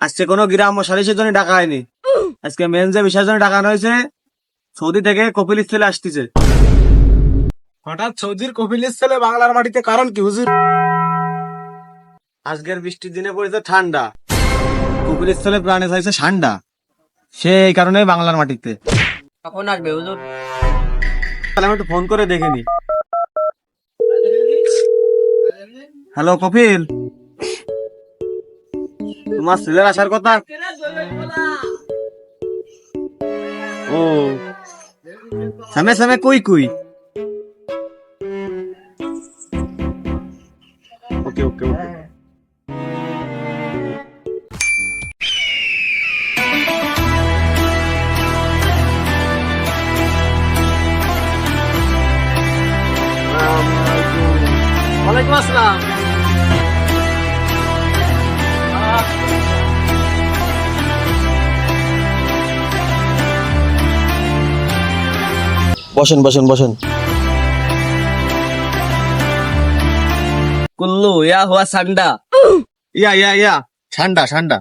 আজকে কোনো গ্রাম সালিশের জন্য ডাকা হয়নি। আজকে মেন যে বিষয়ের জন্য ডাকানো হয়েছে সৌদি থেকে কপিল ছেলে আসতেছে। হঠাৎ সৌদির কপিলের ছেলে বাংলার মাটিতে কারণ কি হুজুর? আজকের বৃষ্টির দিনে পড়েছে ঠান্ডা। কপিল ছেলে প্রাণে চাইছে ঠান্ডা। সে এই কারণে বাংলার মাটিতে। কখন আসবে হুজুর? তাহলে আমি একটু ফোন করে দেখে নি। হ্যালো কপিল? তোমার ছেলের আসার কথা? ও। সামনে সামনে কই কই? ওকে ওকে ওকে। ওয়ালাইকুম আসসালাম। বসেন বসেন বসেন। কুল্লু ইয়া হুয়া সান্ডা। ইয়া ইয়া ইয়া। ঠান্ডা ঠান্ডা